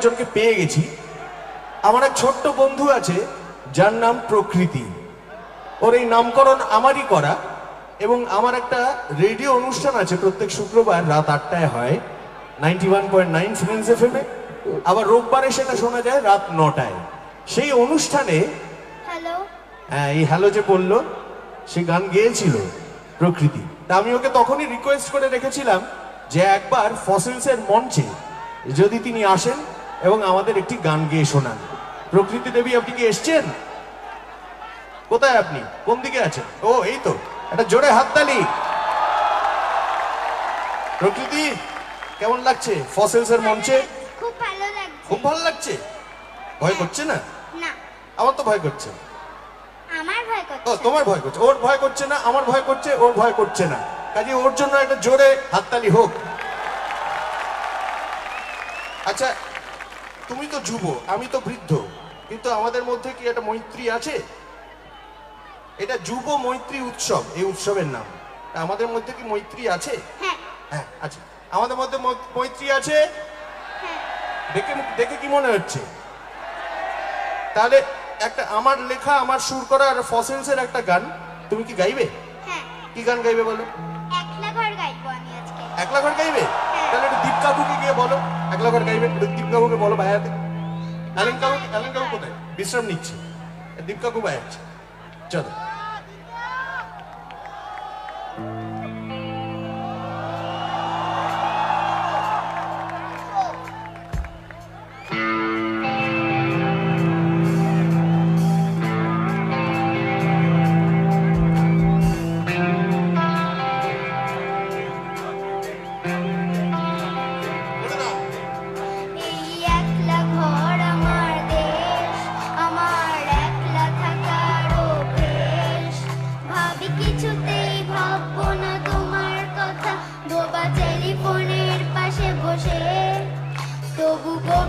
একজনকে পেয়ে গেছি। আমার এক ছোট্ট বন্ধু আছে যার নাম প্রকৃতি। ওর এই নামকরণ আমারই করা এবং আমার একটা রেডিও অনুষ্ঠান আছে প্রত্যেক শুক্রবার রাত আটটায় হয় ninety one point nine Friends FM আবার রোববারে সেটা শোনা যায় রাত নটায়। সেই অনুষ্ঠানে হ্যাঁ এই হ্যালো যে বলল সে গান গেয়েছিল প্রকৃতি। তা আমি ওকে তখনই রিকোয়েস্ট করে রেখেছিলাম যে একবার ফসিলসের মঞ্চে যদি তিনি আসেন এবং আমাদের একটি গান গেয়ে শোনান। প্রকৃতি দেবী আপনি কি এসছেন? কোথায় আপনি? কোন দিকে আছেন? ও এই তো একটা জোরে হাততালি। প্রকৃতি কেমন লাগছে ফসিলসের মঞ্চে? খুব ভালো লাগছে। খুব ভালো লাগছে? ভয় করছে না? না। আমার তো ভয় করছে। আমার ভয় ও করছে তোমার ভয় করছে। ওর ভয় করছে না আমার ভয় করছে ওর ভয় করছে না। কাজে ওর জন্য একটা জোরে হাততালি হোক। আচ্ছা তুমি তো যুব আমি তো বৃদ্ধ। কিন্তু আমাদের মধ্যে কি একটা মৈত্রী আছে? এটা যুব মৈত্রী উৎসব এই উৎসবের নাম। আমাদের মধ্যে কি মৈত্রী আছে? হ্যাঁ। আছে। আমাদের মধ্যে মৈত্রী আছে? হ্যাঁ। দেখে দেখে কি মনে হচ্ছে? তাহলে একটা আমার লেখা আমার সুর করা আর ফসিলসের একটা গান তুমি কি গাইবে? হ্যাঁ। কি গান গাইবে বলো? একলা ঘর গাইবো আমি আজকে। একলা ঘর বলো একলা ঘর গাইবে? একটু দীপ কাকুকে বলো বায়াতে অ্যালেন কাকু অ্যালেন কোথায়? বিশ্রাম নিচ্ছে। দীপকাবু বায়াচ্ছে চলো।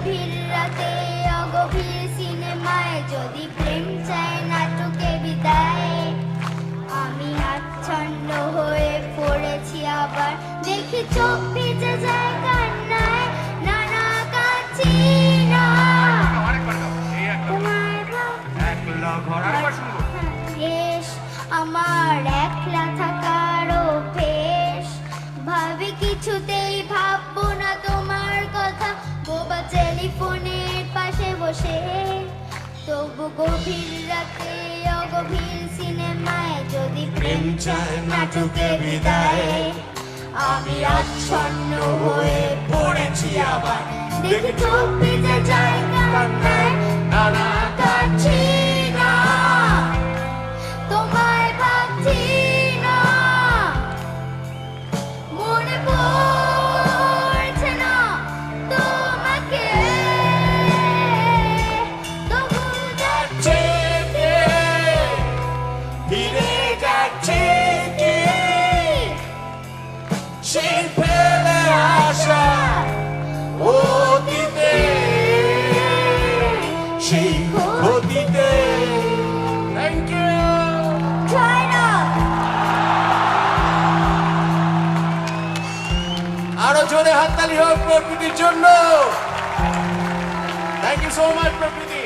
গভীর রাতে অগভীর সিনেমায় যদি প্রেম চায় নাটকে বিদায়, আমি আচ্ছন্ন হয়ে পড়েছি আবার। দেখি চোখ ভিজে যায় কান্নায় নানা কাছি বেশ আমার একলা থাকার অভ্যেস। ভাবি কিছুতেই তবু গভীর রাতে অগভীর সিনেমায়। যদি প্রেম চায় নাটকে বিদায়, আমি আচ্ছন্ন হয়ে পড়েছি আবার। দেখি চোখ যায় কান্নায়। আরও জোরে হাততালি হোক প্রকৃতির জন্য। থ্যাংক ইউ সো মাচ প্রকৃতি।